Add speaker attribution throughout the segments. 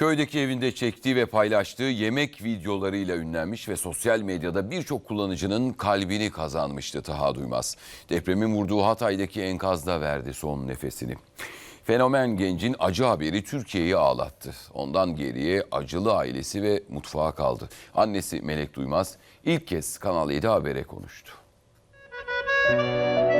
Speaker 1: Köydeki evinde çektiği ve paylaştığı yemek videolarıyla ünlenmiş ve sosyal medyada birçok kullanıcının kalbini kazanmıştı Taha Duymaz. Depremin vurduğu Hatay'daki enkazda verdi son nefesini. Fenomen gencin acı haberi Türkiye'yi ağlattı. Ondan geriye acılı ailesi ve mutfağa kaldı. Annesi Melek Duymaz ilk kez Kanal 7 Haber'e konuştu.
Speaker 2: Ne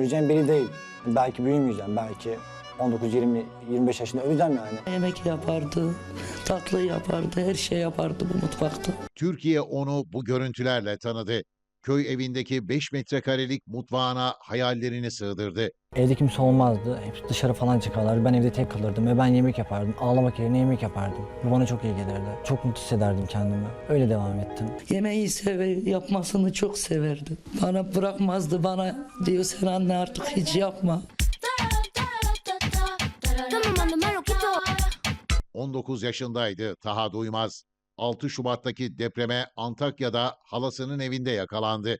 Speaker 2: öleceğim belli değil. Belki büyümeyeceğim, belki 19, 20, 25 yaşında öleceğim yani.
Speaker 3: Yemek yapardı, tatlı yapardı, her şey yapardı bu mutfakta.
Speaker 4: Türkiye onu bu görüntülerle tanıdı. Köy evindeki 5 metrekarelik mutfağına hayallerini sığdırdı.
Speaker 2: Evde kimse olmazdı. Hep dışarı falan çıkarlardı. Ben evde tek kalırdım ve ben yemek yapardım. Ağlamak yerine yemek yapardım. Bu bana çok iyi gelirdi. Çok mutlu hissederdim kendimi. Öyle devam ettim.
Speaker 3: Yemeği sever, yapmasını çok severdi. Bana bırakmazdı, bana diyor sen anne artık hiç yapma.
Speaker 5: Tamam anne ben okuyacağım.
Speaker 4: 19 yaşındaydı Taha Duymaz. 6 Şubat'taki depreme Antakya'da halasının evinde yakalandı.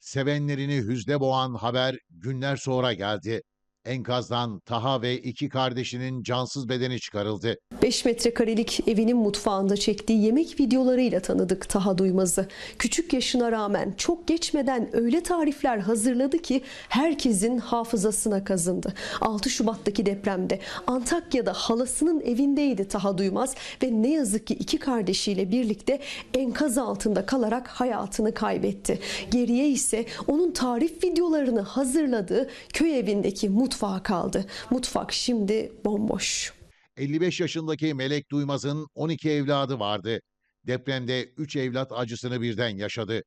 Speaker 4: Sevenlerini hüzde boğan haber günler sonra geldi. Enkazdan Taha ve iki kardeşinin cansız bedeni çıkarıldı.
Speaker 6: 5 metrekarelik evinin mutfağında çektiği yemek videolarıyla tanıdık Taha Duymaz'ı. Küçük yaşına rağmen çok geçmeden öyle tarifler hazırladı ki herkesin hafızasına kazındı. 6 Şubat'taki depremde Antakya'da halasının evindeydi Taha Duymaz ve ne yazık ki iki kardeşiyle birlikte enkaz altında kalarak hayatını kaybetti. Geriye ise onun tarif videolarını hazırladığı köy evindeki mutfağa kaldı. Mutfak şimdi bomboş.
Speaker 4: 55 yaşındaki Melek Duymaz'ın 12 evladı vardı. Depremde 3 evlat acısını birden yaşadı.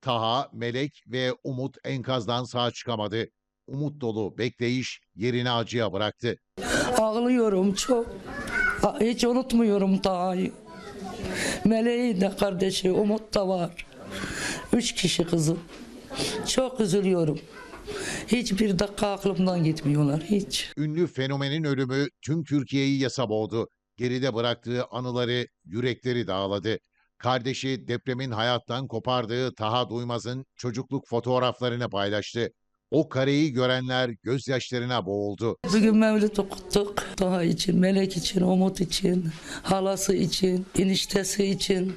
Speaker 4: Taha, Melek ve Umut enkazdan sağ çıkamadı. Umut dolu bekleyiş yerini acıya bıraktı.
Speaker 3: Ağlıyorum çok. Hiç unutmuyorum Taha'yı. Meleği de kardeşi, Umut da var. Üç kişi kızım. Çok üzülüyorum. Hiçbir dakika aklımdan gitmiyorlar, hiç.
Speaker 4: Ünlü fenomenin ölümü tüm Türkiye'yi yasa boğdu. Geride bıraktığı anıları yürekleri dağladı. Kardeşi depremin hayattan kopardığı Taha Duymaz'ın çocukluk fotoğraflarını paylaştı. O kareyi görenler gözyaşlarına boğuldu.
Speaker 3: Bugün mevlüt okuttuk. Daha için, Melek için, Umut için, halası için, eniştesi için,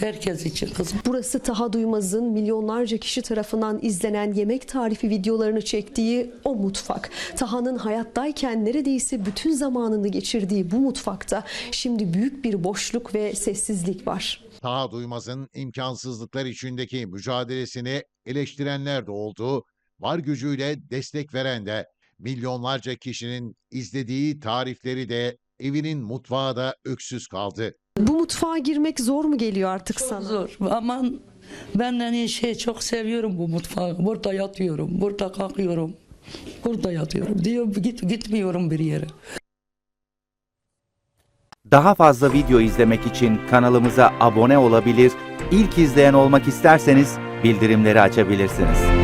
Speaker 3: herkes için kızım.
Speaker 6: Burası Taha Duymaz'ın milyonlarca kişi tarafından izlenen yemek tarifi videolarını çektiği o mutfak. Taha'nın hayattayken neredeyse bütün zamanını geçirdiği bu mutfakta şimdi büyük bir boşluk ve sessizlik var.
Speaker 4: Taha Duymaz'ın imkansızlıklar içindeki mücadelesini eleştirenler de oldu. Var gücüyle destek veren de milyonlarca kişinin izlediği tarifleri de evinin mutfağı da öksüz kaldı.
Speaker 6: Bu mutfağa girmek zor mu geliyor artık
Speaker 3: Çok
Speaker 6: sana?
Speaker 3: zor. Aman ben hani şey çok seviyorum bu mutfağı. Burada yatıyorum, burada kalkıyorum. Burada yatıyorum. Diyor git gitmiyorum bir yere.
Speaker 7: Daha fazla video izlemek için kanalımıza abone olabilir, ilk izleyen olmak isterseniz bildirimleri açabilirsiniz.